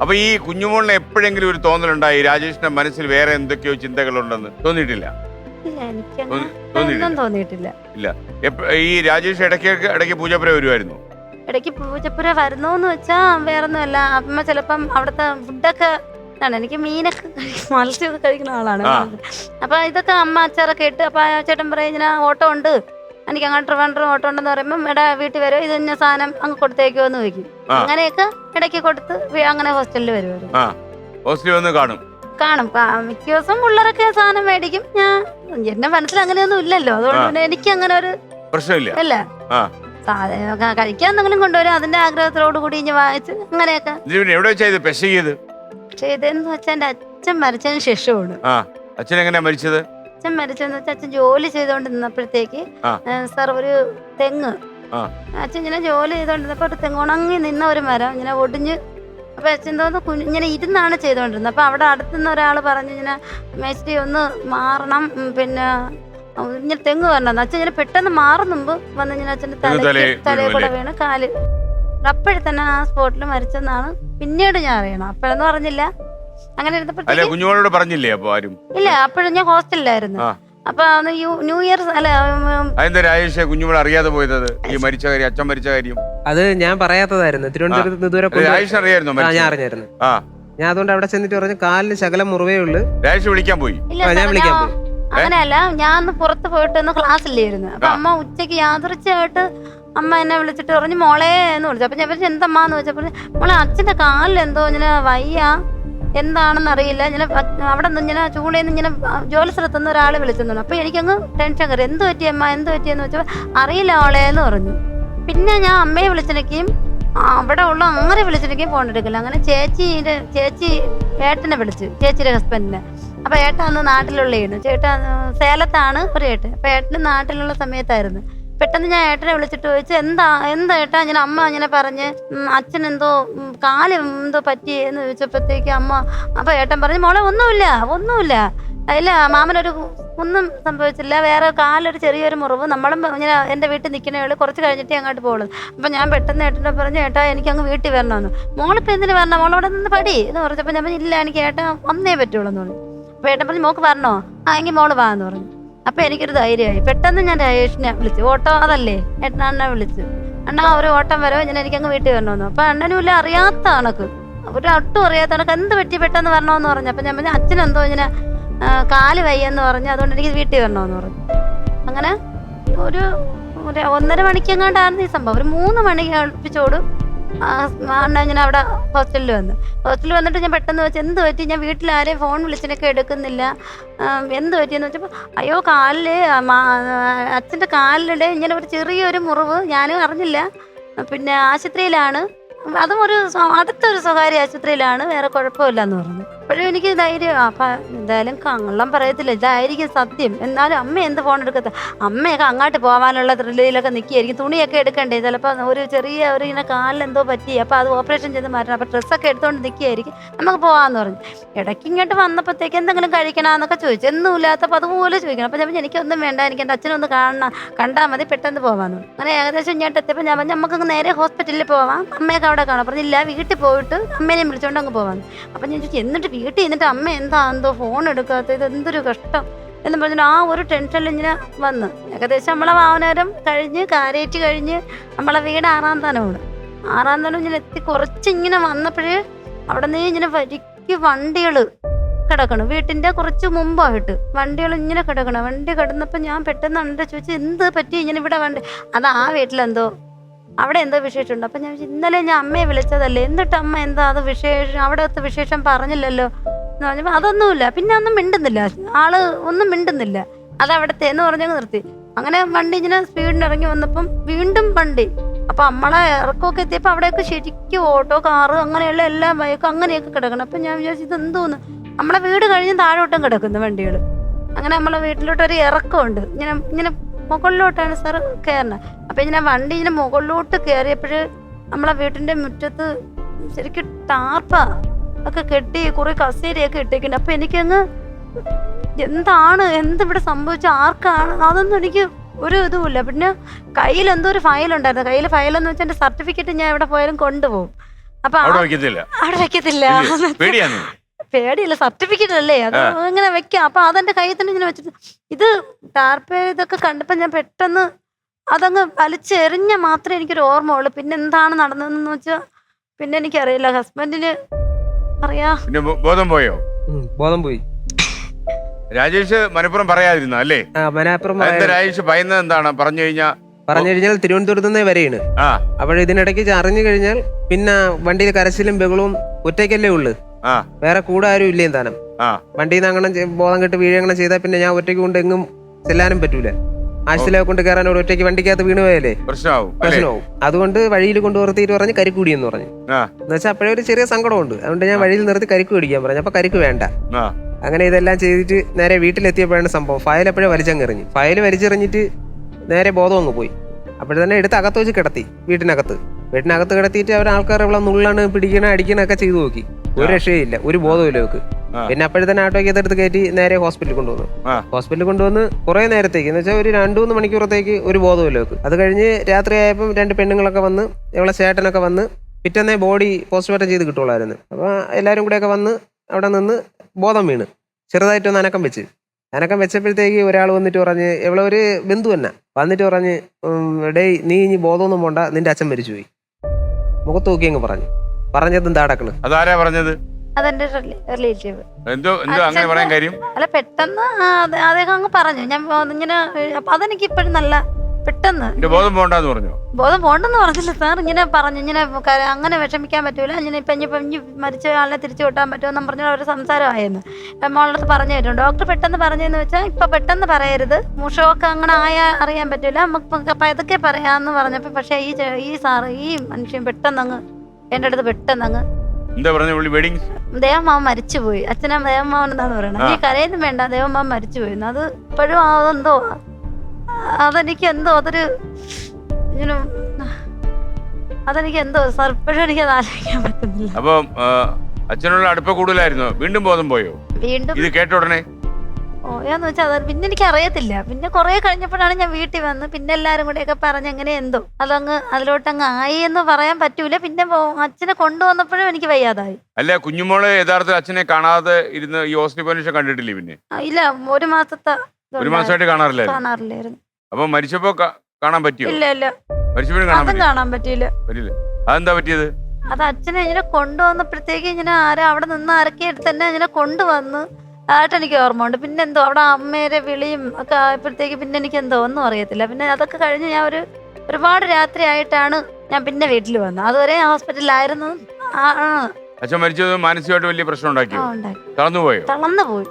അപ്പൊ ഈ കുഞ്ഞുമോളിന് എപ്പോഴെങ്കിലും ഒരു തോന്നലുണ്ടായി? രാജേഷിന്റെ മനസ്സിൽ വേറെ എന്തൊക്കെയോ ചിന്തകളുണ്ടെന്ന് തോന്നിയിട്ടില്ല? തോന്നിയിട്ടില്ല? ഇല്ല. ഈ രാജേഷ് ഇടയ്ക്ക് ഇടയ്ക്ക് പൂജപ്പുര വരുമായിരുന്നു ഇടയ്ക്ക് പൂജപ്പുര വരുന്നോന്ന് വെച്ചാ വേറെ ഒന്നുമല്ല അമ്മ ചിലപ്പം അവിടുത്തെ ഫുഡൊക്കെ ആണ് എനിക്ക് മീനൊക്കെ മത്സ്യമൊക്കെ കഴിക്കുന്ന ആളാണ്. അപ്പൊ ഇതൊക്കെ അമ്മ അച്ചാറൊക്കെ ഇട്ട് അപ്പൊ ചേട്ടൻ പറയും ഇങ്ങനെ ഓട്ടോ ഉണ്ട്. എനിക്ക് അങ്ങോട്ട് ട്രിവാൻഡ്രം ഓട്ടോ ഉണ്ടെന്ന് പറയുമ്പോൾ ഇവിടെ വീട്ടിൽ വരും ഇത് ഇന്ന സാധനം അങ്ങ് കൊടുത്തേക്കോ എന്ന് ചോദിക്കും. അങ്ങനെയൊക്കെ ഇടയ്ക്ക് കൊടുത്ത് വി- അങ്ങനെ ഹോസ്റ്റലിൽ വരുമായിരുന്നു ആ. ഹോസ്റ്റലിൽ വന്ന് കാണും. കാണും. കാ- മിക്ക ദിവസം പിള്ളേരൊക്കെ സാധനം മേടിക്കും. ഞാൻ എന്റെ മനസ്സിൽ അങ്ങനെയൊന്നും ഇല്ലല്ലോ. അതുകൊണ്ട് ആ. പിന്നെ എനിക്ക് അങ്ങനെ ഒരു പ്രശ്നമില്ല. അല്ല ആ. സാധനം ക- കഴിക്കാൻ എന്തെങ്കിലും കൊണ്ടുവരും. അതിന്റെ ആഗ്രഹത്തോടു കൂടി ഇനി വാങ്ങിച്ച് അങ്ങനെയൊക്കെ ഇത് പിന്നെ എവിടെ വെച്ചാ ഇത് പെശ ചെയ്ത് പക്ഷെ വെച്ചാൽ എന്റെ അച്ഛൻ മരിച്ചതിന് ശേഷമാണ്. ആ. അച്ഛൻ എങ്ങനെയാ മരിച്ചത്? അച്ഛൻ മരിച്ചെന്ന് വെച്ചാൽ അച്ഛൻ ജോലി ചെയ്തുകൊണ്ട് നിന്നപ്പോഴത്തേക്ക്. സാർ ഒരു തെങ്ങ്. അച്ഛൻ ഇങ്ങനെ ജോലി ചെയ്തുകൊണ്ടിരുന്നപ്പോ ഒരു തെങ്ങ് ഉണങ്ങി നിന്ന ഒരു മരം ഇങ്ങനെ ഒടിഞ്ഞ് അപ്പൊ അച്ഛൻ തോന്നുന്നു കുഞ്ഞ് ഇങ്ങനെ ഇരുന്നാണ് ചെയ്തുകൊണ്ടിരുന്നത് അപ്പൊ അവിടെ അടുത്തുനിന്ന് ഒരാൾ പറഞ്ഞു ഇങ്ങനെ മേസ്ത്രി ഒന്ന് മാറണം പിന്നെ ഇങ്ങനെ തെങ്ങ് വരണം. അച്ഛൻ ഇങ്ങനെ പെട്ടെന്ന് മാറും മുമ്പ് വന്ന് ഇങ്ങനെ അച്ഛന്റെ തലയിൽ തലയിൽ കൂടെ വീണു കാൽ. അപ്പോഴത്തന്നെ ആ സ്പോട്ടിൽ മരിച്ചെന്നാണ് പിന്നീട് ഞാൻ അറിയണം അപ്പോഴൊന്നും പറഞ്ഞില്ല അങ്ങനെ അല്ലെ ഇരുന്നപ്പോഴത്തേക്ക് കുഞ്ഞുമോളോട് പറഞ്ഞില്ലേ അപ്പൊ ആരും? ഇല്ല അപ്പോഴും ഞാൻ ഹോസ്റ്റലിലായിരുന്നു. ആ. അപ്പൊ അന്ന് യു- ന്യൂ ഇയർ അല്ല ഉം, അതെന്താ രാജേഷ് കുഞ്ഞുമോൾ അറിയാതെ പോയത് ഈ മരിച്ച കാര്യം അച്ഛൻ മരിച്ച കാര്യം? അത് ഞാൻ പറയാത്തതായിരുന്നു. തിരുവനന്തപുരത്ത് നിന്ന് ഇതുവരെ കൊണ്ട് രാജേഷ് അറിയായിരുന്നു ആ ഞാൻ അറിഞ്ഞായിരുന്നു. ആ. ഞാൻ അതുകൊണ്ട് അവിടെ ചെന്നിട്ട് പറഞ്ഞു കാലിന് ശകലം മുറിവേ ഉള്ളു. രാജേഷ് വിളിക്കാൻ പോയി. ഇല്ല ആ, ഞാൻ വിളിക്കാൻ ഞാൻ- അങ്ങനെയല്ല ഞാൻ അന്ന് പുറത്ത് പോയിട്ട് ഒന്ന് ക്ലാസ്സിലായിരുന്നു അപ്പൊ ആ. അമ്മ ഉച്ചയ്ക്ക് യാദൃച്ഛമായിട്ട് അമ്മ എന്നെ വിളിച്ചിട്ട് പറഞ്ഞു മോളെ എന്ന് വിളിച്ചു. അപ്പൊ ഞാൻ പറഞ്ഞു എന്തമ്മാന്ന് വെച്ചപ്പോൾ മോളെ അച്ഛന്റെ കാലിൽ എന്തോ ഇങ്ങനെ വയ്യ. എന്താണെന്ന് അറിയില്ല ഇങ്ങനെ അവിടെ നിന്ന് ഇങ്ങനെ ചൂളയിൽ നിന്ന് ഇങ്ങനെ ജോലി സ്ഥലത്തുനിന്ന് ഒരാൾ വിളിച്ചെന്നു അപ്പോൾ എനിക്കങ്ങ് ടെൻഷൻ കയറി എന്ത് പറ്റി അമ്മ? എന്ത് പറ്റിയെന്ന് വെച്ചപ്പോൾ അറിയില്ല അവളെ എന്ന് പറഞ്ഞു. പിന്നെ ഞാൻ അമ്മയെ വിളിച്ചിരിക്കും അവിടെ ഉള്ള അങ്ങനെ വിളിച്ചിരിക്കും ഫോൺ എടുക്കില്ല അങ്ങനെ ചേച്ചീന്റെ ചേച്ചി ഏട്ടനെ വിളിച്ചു. ചേച്ചിയുടെ ഹസ്ബൻഡിനെ അപ്പൊ ഏട്ടൻ അന്ന് നാട്ടിലുള്ളതാണ് ചേട്ടൻ സേലത്താണ് ഒരു ഏട്ടൻ. അപ്പൊ ഏട്ടന് നാട്ടിലുള്ള സമയത്തായിരുന്നു. പെട്ടെന്ന് ഞാൻ ഏട്ടനെ വിളിച്ചിട്ട് ചോദിച്ചു എന്താ എന്താ ഏട്ടാ ഇങ്ങനെ അമ്മ ഇങ്ങനെ പറഞ്ഞ്? അച്ഛൻ എന്തോ കാൽ എന്തോ പറ്റി? എന്ന് ചോദിച്ചപ്പോഴത്തേക്ക് അമ്മ അപ്പൊ ഏട്ടൻ പറഞ്ഞു മോളെ ഒന്നുമില്ല ഒന്നുമില്ല. ഇല്ല മാമനൊരു ഒന്നും സംഭവിച്ചില്ല. വേറെ കാലൊരു ചെറിയൊരു മുറിവ്. നമ്മളും ഇങ്ങനെ എന്റെ വീട്ടിൽ നിൽക്കണേ കുറച്ച് കഴിഞ്ഞിട്ട് അങ്ങോട്ട് പോകുള്ളൂ അപ്പൊ ഞാൻ പെട്ടെന്ന് ഏട്ടനെ പറഞ്ഞു ഏട്ടാ എനിക്ക് അങ്ങ് വീട്ടിൽ വരണമെന്ന്. മോളിപ്പോ എന്തിനു വരണം? മോളവിടെ നിന്ന് പടി. എന്ന് പറഞ്ഞപ്പോൾ ഞാൻ ഇല്ല എനിക്ക് ഏട്ടാ വന്നേ പറ്റുള്ളൂ എന്ന് പറഞ്ഞു. അപ്പൊ ഏട്ടൻ പറഞ്ഞു മോക്ക് വരണോ? ആ എങ്കിൽ മോൾ വാ എന്ന് പറഞ്ഞു. അപ്പൊ എനിക്കൊരു ധൈര്യമായി. പെട്ടെന്ന് ഞാൻ രാജേഷിനെ വിളിച്ചു. ഓട്ടോ അതല്ലേ? ഏട്ടനെ വിളിച്ചു. അണ്ണാ ഒരു ഓട്ടം വരവ്? ഞാൻ എനിക്ക് അങ്ങ് വീട്ടിൽ വരണമെന്ന്. അപ്പൊ അണ്ണനും ഇല്ല അറിയാത്ത കണക്ക്. ഒരു ഒട്ടും അറിയാത്ത കണക്ക്. എന്ത് പറ്റി പെട്ടെന്ന് വരണമെന്ന് പറഞ്ഞു. അപ്പൊ ഞാൻ പറഞ്ഞു അച്ഛനെന്തോ ഇങ്ങനെ കാൽ വയ്യെന്ന് പറഞ്ഞു. അതുകൊണ്ട് എനിക്ക് വീട്ടിൽ വരണമെന്ന് പറഞ്ഞു. അങ്ങനെ ഒരു ഒന്നര മണിക്കെങ്ങാണ്ടാണ് ഈ സംഭവം. ഒരു മൂന്ന് മണി അടുപ്പിച്ചോട് ഇങ്ങനെ അവിടെ ഹോസ്റ്റലിൽ വന്നു. ഹോസ്റ്റലിൽ വന്നിട്ട് ഞാൻ പെട്ടെന്ന് വെച്ച് എന്ത് പറ്റി? ഞാൻ വീട്ടിലാരെയും ഫോൺ വിളിച്ചിനൊക്കെ എടുക്കുന്നില്ല. എന്ത് പറ്റിയെന്ന് വെച്ചപ്പോൾ അയ്യോ കാലിൽ അച്ഛന്റെ കാലിലിടെ ഇങ്ങനെ ഒരു ചെറിയൊരു മുറിവ്. ഞാനും അറിഞ്ഞില്ല. പിന്നെ ആശുപത്രിയിലാണ്. അതും ഒരു അടുത്തൊരു സ്വകാര്യ ആശുപത്രിയിലാണ്. വേറെ കുഴപ്പമില്ല എന്ന് പറഞ്ഞു. അപ്പോഴും എനിക്ക് ധൈര്യം. അപ്പൊ എന്തായാലും കള്ളം പറയത്തില്ല. ഇതായിരിക്കും സത്യം. എന്നാലും അമ്മ എന്ത് ഫോൺ എടുക്കത്ത അമ്മയൊക്കെ അങ്ങോട്ട് പോകാനുള്ള ത്രില്ലിലൊക്കെ നിൽക്കുകയായിരിക്കും തുണിയൊക്കെ എടുക്കണ്ടേ? ചിലപ്പോൾ ഒരു ചെറിയ ഒരു ഇങ്ങനെ കാലിലെന്തോ പറ്റി. അപ്പോൾ അത് ഓപ്പറേഷൻ ചെയ്ത് മാറ്റണം. അപ്പോൾ ഡ്രസ്സൊക്കെ എടുത്തുകൊണ്ട് നിൽക്കുകയായിരിക്കും നമുക്ക് പോകാമെന്ന് പറഞ്ഞു. ഇടയ്ക്ക് ഇങ്ങോട്ട് വന്നപ്പോഴത്തേക്ക് എന്തെങ്കിലും കഴിക്കണമെന്നൊക്കെ ചോദിച്ചു. ഒന്നും അതുപോലെ ചോദിക്കണം. അപ്പോൾ ഞാൻ എനിക്കൊന്നും വേണ്ട. എനിക്ക് എന്റെ അച്ഛനൊന്ന് കാണണം കണ്ടാൽ മതി. പെട്ടെന്ന് പോകാമെന്ന് പറഞ്ഞു. അങ്ങനെ ഏകദേശം ഇങ്ങോട്ട് എത്തിയപ്പോൾ ഞാൻ പറഞ്ഞു നമുക്ക് നേരെ ഹോസ്പിറ്റലിൽ പോവാം. അമ്മയൊക്കെ അവിടെ കാണാം. പറഞ്ഞില്ല വീട്ടിൽ പോയിട്ട് അമ്മേനെയും വിളിച്ചുകൊണ്ട് അങ്ങ് പോവാന്ന്. അപ്പം ഞാൻ ചോദിച്ചു എന്നിട്ട് വീട്ടിൽ എന്നിട്ട് അമ്മ എന്താ എന്തോ ഫോൺ എടുക്കാത്ത ഇത് എന്തൊരു കഷ്ടം. എന്ന് പറഞ്ഞിട്ട് ആ ഒരു ടെൻഷനിൽ ഇങ്ങനെ വന്ന്. ഏകദേശം നമ്മളെ വാവനേരം കഴിഞ്ഞ് കാരേറ്റ് കഴിഞ്ഞ് നമ്മളെ വീട് ആറാം തനമാണ് ആറാം തനം ഇങ്ങനെ എത്തി കുറച്ച് ഇങ്ങനെ വന്നപ്പോഴേ അവിടെ നിന്ന് ഇങ്ങനെ വരിക്ക് വണ്ടികൾ കിടക്കണം. വീട്ടിന്റെ കുറച്ച് മുമ്പായിട്ട് വണ്ടികൾ ഇങ്ങനെ കിടക്കണം. വണ്ടി കിടന്നപ്പോൾ ഞാൻ പെട്ടെന്ന് ഉണ്ട് ചോദിച്ചു എന്ത് പറ്റി? ഇങ്ങനെ ഇവിടെ വണ്ടി? അത് ആ വീട്ടിലെന്തോ അവിടെ എന്തോ വിശേഷമുണ്ട്. അപ്പം ഞാൻ ഇന്നലെ ഞാൻ അമ്മയെ വിളിച്ചതല്ലേ? എന്നിട്ട് അമ്മ എന്താ അത് വിശേഷം? അവിടുത്തെ വിശേഷം പറഞ്ഞില്ലല്ലോ? എന്ന് പറഞ്ഞപ്പോൾ അതൊന്നുമില്ല. പിന്നെ ഒന്നും മിണ്ടുന്നില്ല. ആൾ ഒന്നും മിണ്ടുന്നില്ല. അത് അവിടുത്തെ എന്ന് പറഞ്ഞങ്ങ് നിർത്തി. അങ്ങനെ വണ്ടി ഇങ്ങനെ സ്പീഡിന് ഇറങ്ങി വന്നപ്പം വീണ്ടും വണ്ടി. അപ്പൊ നമ്മളെ ഇറക്കമൊക്കെ എത്തിയപ്പോൾ അവിടെയൊക്കെ ശരിക്കും ഓട്ടോ കാറ് അങ്ങനെയുള്ള എല്ലാ ബൈക്കും അങ്ങനെയൊക്കെ കിടക്കണം. അപ്പം ഞാൻ വിചാരിച്ചു ഇത് എന്തോന്ന് നമ്മളെ വീട് കഴിഞ്ഞ് താഴോട്ടും കിടക്കുന്നു വണ്ടികൾ അങ്ങനെ നമ്മളെ വീട്ടിലോട്ട് ഒരു ഇറക്കമുണ്ട്. ഇങ്ങനെ ഇങ്ങനെ മുകളിലോട്ടാണ് സാർ കയറുന്നത് അപ്പം ഇങ്ങനെ വണ്ടി ഇങ്ങനെ മുകളിലോട്ട് കയറിയപ്പോൾ നമ്മളെ വീട്ടിന്റെ മുറ്റത്ത് ശരിക്കും ടാർപ്പ. ഒക്കെ കെട്ടി കുറേ കസേരയൊക്കെ ഇട്ടേക്കുന്നുണ്ട് അപ്പം എനിക്കങ്ങ് എന്താണ് എന്തിവിടെ സംഭവിച്ച ആർക്കാണ്? അതൊന്നും എനിക്ക് ഒരു ഇതുമില്ല പിന്നെ കയ്യിൽ എന്തോ ഒരു ഫയൽ ഉണ്ടായിരുന്നു. കയ്യിൽ ഫയൽ എന്ന് വെച്ചാൽ എന്റെ സർട്ടിഫിക്കറ്റ് ഞാൻ എവിടെ പോയാലും കൊണ്ടുപോകും. അപ്പൊ അവിടെ വെക്കത്തില്ല. പേടിയില്ല? സർട്ടിഫിക്കറ്റ് അല്ലേ അത് ഇങ്ങനെ വെക്കാം. അപ്പൊ അതെന്റെ കയ്യിൽ തന്നെ ഇങ്ങനെ വെച്ചിട്ട് ഇത് ടാർപ്പേ ഇതൊക്കെ കണ്ടപ്പോ ഞാൻ പെട്ടെന്ന് അതങ്ങ് വലിച്ചെറിഞ്ഞ മാത്രമേ എനിക്കൊരു ഓർമ്മ ഉള്ളൂ. പിന്നെ എന്താണ് നടന്നതെന്ന് വെച്ചാൽ പിന്നെ എനിക്കറിയില്ല. ഹസ്ബൻഡിന് അറിയാ. പിന്നെ ബോ- ബോധം പോയോ? ഉം, ബോധം പോയി. രാജേഷ് മനപ്പുറം പറയാതിരുന്ന അല്ലേ? ആ മനാപ്പുറം എന്താ രാജേഷ് ഭയന്നത് എന്താണ്? പറഞ്ഞു കഴിഞ്ഞാ പറഞ്ഞു കഴിഞ്ഞാൽ തിരുവനന്തപുരത്ത് നിന്നേ വരെയാണ്. ആ. അപ്പോൾ ഇതിനിടയ്ക്ക് അറിഞ്ഞു കഴിഞ്ഞാൽ പിന്നെ വണ്ടിയിൽ കരച്ചിലും ബഹളവും ഒറ്റയ്ക്കല്ലേ ഉള്ളു. വേറെ കൂടെ ആരും ഇല്ലേ താനും. വണ്ടിയിൽ നിന്ന് അങ്ങനെ ബോധം കെട്ട് വീഴങ്ങനെ ചെയ്താൽ പിന്നെ ഞാൻ ഒറ്റയ്ക്ക് കൊണ്ട് എങ്ങും ചെല്ലാനും പറ്റൂല. ആശുപത്രിയിലെ കൊണ്ട് കയറാൻ ഒറ്റയ്ക്ക് വണ്ടിക്കകത്ത് വീണ് പോയാലേ പ്രശ്നമാവും അതുകൊണ്ട് വഴിയിൽ കൊണ്ട് നിർത്തിയിട്ട് പറഞ്ഞ് കരിക്കൂടി എന്ന് പറഞ്ഞു. എന്ന് വെച്ചാൽ അപ്പോഴേ ഒരു ചെറിയ സങ്കടമുണ്ട്. അതുകൊണ്ട് ഞാൻ വഴിയിൽ നിർത്തി കരിക്ക് പിടിക്കാൻ പറഞ്ഞു. അപ്പൊ കരിക്ക് വേണ്ട. അങ്ങനെ ഇതെല്ലാം ചെയ്തിട്ട് നേരെ വീട്ടിലെത്തിയപ്പോഴാണ് സംഭവം. ഫയൽ എപ്പോഴും വലിച്ചെറിഞ്ഞു ഫയൽ വലിച്ചെറിഞ്ഞിട്ട് നേരെ ബോധം അങ്ങ് പോയി. അപ്പോൾ തന്നെ എടുത്ത് അകത്ത് വെച്ച് കിടത്തി വീട്ടിനകത്ത്. വീട്ടിനകത്ത് കിടത്തിയിട്ട് അവർ ആൾക്കാർ ഇവിടെ നുള്ളാണ് പിടിക്കണ അടിക്കണൊക്കെ ചെയ്തു നോക്കി. ഒരു രക്ഷയില്ല ഒരു ബോധമില്ല അവർക്ക്. പിന്നെ അപ്പോഴത്തന്നെ ആട്ടോയ്ക്ക് അതെടുത്ത് കയറ്റി നേരെ ഹോസ്പിറ്റലിൽ കൊണ്ടുവന്നു. ഹോസ്പിറ്റലിൽ കൊണ്ടുവന്ന് കുറെ നേരത്തേക്ക് എന്ന് വെച്ചാൽ ഒരു രണ്ടു മൂന്ന് മണിക്കൂറത്തേക്ക് ഒരു ബോധമില്ല അവർക്ക്. അത് കഴിഞ്ഞ് രാത്രി ആയപ്പോൾ രണ്ട് പെണ്ണുങ്ങളൊക്കെ വന്ന് ഇവളെ ചേട്ടനൊക്കെ വന്ന് പിറ്റന്നേ ബോഡി പോസ്റ്റ്മോർട്ടം ചെയ്ത് കിട്ടുള്ളായിരുന്നു അപ്പോൾ എല്ലാവരും കൂടെയൊക്കെ വന്ന് അവിടെ നിന്ന് ബോധം വീണ്. ചെറുതായിട്ടൊന്ന് അനക്കം വെച്ച്. അനക്കം വെച്ചപ്പോഴത്തേക്ക് ഒരാൾ വന്നിട്ട് പറഞ്ഞ് ഇവളെ ഒരു ബന്ധു തന്നെ വന്നിട്ട് പറഞ്ഞ് ഡേയ് നീ ഇനി ബോധമൊന്നും പോണ്ട നിന്റെ അച്ഛൻ മരിച്ചുപോയി. മുഖത്ത് നോക്കി അങ്ങ് പറഞ്ഞു. പറഞ്ഞത് എന്താ അടക്കണ് അതാരാ പറഞ്ഞത്? അതെന്റെ റിലേറ്റീവ് എന്തോ എന്തോ അങ്ങനെ പറയാൻ കാര്യം? അല്ല പെട്ടെന്ന് അദ്ദേഹം അങ്ങ് പറഞ്ഞു. ഞാൻ ഇങ്ങനെ അപ്പൊ അതെനിക്ക് ഇപ്പോഴും നല്ല പെട്ടെന്ന്. ബോധം പോണ്ടെന്ന് പറഞ്ഞു? ബോധം പോണ്ടെന്ന് പറഞ്ഞില്ല സാർ. ഇങ്ങനെ പറഞ്ഞു ഇങ്ങനെ അങ്ങനെ വിഷമിക്കാൻ പറ്റൂല. ഇങ്ങനെ ഇപ്പം ഇനി ഇപ്പം ഇനി മരിച്ച ആളിനെ തിരിച്ചു കിട്ടാൻ പറ്റുമെന്നും പറഞ്ഞ ഒരു സംസാരമായിരുന്നു. മോളടുത്ത് മോളുടെ പറഞ്ഞു തരും ഡോക്ടർ പെട്ടെന്ന് പറഞ്ഞതെന്ന് വെച്ചാൽ ഇപ്പൊ പെട്ടെന്ന് പറയരുത്. മുഷമൊക്കെ അങ്ങനെ ആയാൽ അറിയാൻ പറ്റൂല. നമുക്ക് പതുക്കെ പറയാന്ന് പറഞ്ഞപ്പോൾ പക്ഷേ ഈ ഈ സാറ് ഈ മനുഷ്യൻ പെട്ടെന്ന് അങ്ങ് എന്റെ അടുത്ത് പെട്ടെന്ന് അങ്ങ് എന്താ പറഞ്ഞ പുള്ളി വെഡിങ് ദേവമാവൻ മരിച്ചുപോയി. അച്ഛനാ ദേവമാവൻ എന്നാണ് പറയുന്നത് നീ കരയൊന്നും വേണ്ട ദേവമാവൻ മരിച്ചുപോയി. അത് ഇപ്പോഴും അതെന്തോ അതെനിക്ക് എന്തോ അതൊരു ഇങ്ങനെ അതെനിക്ക് എന്തോ സാർ ഇപ്പോഴും എനിക്ക് അത് ആലോചിക്കാൻ പറ്റുന്നില്ല. അപ്പൊ അച്ഛനുള്ള അടുപ്പ കൂടുതലായിരുന്നു? വീണ്ടും ബോധം പോയോ? വീണ്ടും ഇത് കേട്ട ഉടനെ? പോയാന്ന് വെച്ചാൽ അത് പിന്നെ എനിക്ക് അറിയത്തില്ല പിന്നെ കുറെ കഴിഞ്ഞപ്പോഴാണ് ഞാൻ വീട്ടിൽ വന്ന് പിന്നെ എല്ലാരും കൂടെയൊക്കെ പറഞ്ഞ് എങ്ങനെ എന്തോ. അതങ്ങ് അതിലോട്ടങ്ങ് ആയി എന്ന് പറയാൻ പറ്റൂല. പിന്നെ പോ- അച്ഛനെ കൊണ്ടുവന്നപ്പോഴും എനിക്ക് വയ്യാതായി. അല്ല കുഞ്ഞുമോൾ യഥാർത്ഥ അച്ഛനെ കാണാതെ ഇരുന്ന് ഈ ഹോസ്പിറ്റൽ പരീക്ഷ കണ്ടിട്ടില്ലേ പിന്നെ? ആ, ഇല്ല ഒരു മാസത്തെ ഇതുണ്ടായിരുന്നു. ഒരു മാസമായിട്ട് കാണാറില്ലായിരുന്നു? കാണാറില്ലായിരുന്നു. അപ്പൊ മരിച്ചപ്പോ കാ- കാണാൻ പറ്റിയോ? ഇല്ല ഇല്ല. മരിച്ചപ്പോഴും കാണാൻ അതും പറ്റിയോ? കാണാൻ പറ്റിയില്ല. പറ്റില്ല അതെന്താ പറ്റിയത്? അത് അച്ഛനെ ഇങ്ങനെ കൊണ്ടുവന്നപ്പോഴത്തേക്ക് ഇങ്ങനെ ആരാ അവിടെ നിന്ന് ആരൊക്കെ എടുത്ത് തന്നെ ഇങ്ങനെ കൊണ്ടുവന്ന് ആയിട്ട് എനിക്ക് ഓർമ്മ ഉണ്ട് പിന്നെ എന്തോ അവിടെ അമ്മേരെ വിളിയും ഒക്കെ ആയപ്പോഴത്തേക്ക് പിന്നെ എനിക്ക് എന്തോ ഒന്നും അറിയത്തില്ല. പിന്നെ അതൊക്കെ കഴിഞ്ഞ് ഞാൻ ഒരു ഒരുപാട് രാത്രി ആയിട്ടാണ് ഞാൻ പിന്നെ വീട്ടിൽ വന്നത്. അതുവരെ ഹോസ്പിറ്റലിലായിരുന്നു. അച്ഛൻ മരിച്ചത് മാനസികമായിട്ട് വലിയ പ്രശ്നം ഉണ്ടാക്കി തളർന്നു പോയി തളർന്നു പോയി